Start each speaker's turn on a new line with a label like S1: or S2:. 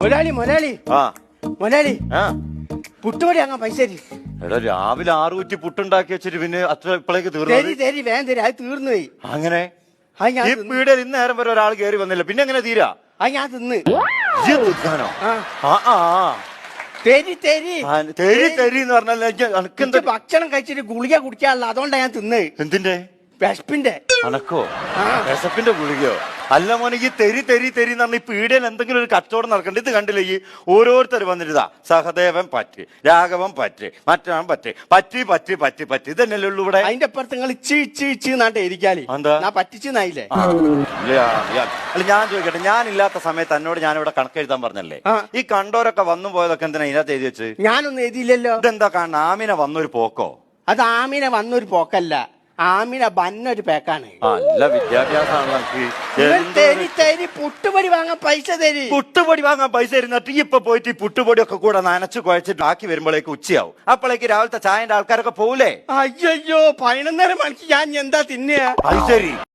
S1: മുതലാളി മൊലാലി
S2: ആ.
S1: മൊലാലി
S2: ആ.
S1: പുട്ടുപൊടി അങ്ങ് പൈസ തരി
S2: എടാ രാവിലെ ആറ് കുറ്റി പുട്ടുണ്ടാക്കി വെച്ചിട്ട് പിന്നെ അത്ര ഇപ്പോഴേക്ക്
S1: തരി
S2: തീർന്നു
S1: തരി വേഗം തരി. അത് തീർന്നു പോയി.
S2: അങ്ങനെ?
S1: അത് ഞാൻ
S2: ഈ
S1: തിന്ന്.
S2: പീടികയിൽ ഇന്ന് നേരം വരെ ഒരാൾ കയറി വന്നില്ല. പിന്നെ എങ്ങനെ തീരാ?
S1: അത് ഞാൻ തിന്ന്.
S2: ഇജ്ജ്?
S1: ആ.
S2: ആ ആ ആ.
S1: തരി തരി.
S2: ആ, തെരി തെരി എന്ന് പറഞ്ഞാൽ എനിക്ക് അനക്കെന്താ
S1: എനിക്ക് ഭക്ഷണം കഴിച്ചിട്ട് ഗുളിക കുടിക്കാനുള്ള അതുകൊണ്ടാ ഞാൻ തിന്ന്.
S2: എന്തിന്റെ?
S1: വിശപ്പിന്റെ.
S2: അനക്കോ?
S1: ആ.
S2: വിശപ്പിന്റെ ഗുളികയോ? അല്ല മോനെ ഈ തെരി തെരി തെരി എന്ന് ഈ പീടികയിൽ എന്തെങ്കിലും ഒരു കച്ചവടം നടക്കണ്ട. ഇത് കണ്ടില്ല ഈ ഓരോരുത്തർ വന്നിരുതാ സഹദേവൻ പറ്റ് രാഘവൻ പറ്റ് മറ്റവൻ പറ്റ് പറ്റി പറ്റി പറ്റി പറ്റി. ഇതന്നെയല്ലേ ഉള്ളൂ ഇവിടെ?
S1: അതിന്റെ അപ്പുറത്ത് നിങ്ങൾ ഇച്ചി ഇച്ചി ഇച്ചി നാട്ടെ ഇരിക്കാലി
S2: എന്താ?
S1: ഞാൻ പറ്റിച്ചെന്നായില്ലേ
S2: ആ, ഇല്ല, ഇല്ല. അല്ല ഞാൻ ചോദിക്കട്ടെ ഞാനില്ലാത്ത സമയത്ത് എന്നോട് ഞാനിവിടെ കണക്കെഴുതാൻ പറഞ്ഞല്ലേ?
S1: ആ.
S2: ഈ കണ്ടോരൊക്കെ വന്നു പോയതൊക്കെ എന്തിനാ ഇതിനകത്ത് എഴുതി വെച്ച്
S1: ഞാനൊന്നും എഴുതിയില്ലല്ലോ.
S2: ഇതെന്താ കാണുന്ന ആമിനെ വന്നൊരു പോക്കോ?
S1: അത് ആമിനെ വന്നൊരു പോക്കല്ല. ആമിന വന്നൊരു പേക്കാണ്.
S2: നല്ല വിദ്യാഭ്യാസമാണ്
S1: തരി തരി പുട്ടുപൊടി വാങ്ങാൻ പൈസ തരി
S2: പുട്ടുപൊടി വാങ്ങാൻ പൈസ തരുന്നിട്ട് ഇപ്പൊ പോയിട്ട് ഈ പുട്ടുപൊടി ഒക്കെ കൂടെ നനച്ച് കുഴച്ചിട്ട് ആക്കി വരുമ്പോഴേക്ക് ഉച്ചയാവും. അപ്പോഴേക്ക് രാവിലത്തെ ചായന്റെ ആൾക്കാരൊക്കെ പോകൂലേ
S1: അയ്യോ പതിനൊന്നര മണിക്ക് ഞാൻ എന്താ തിന്നുക?
S2: അത് ശരി.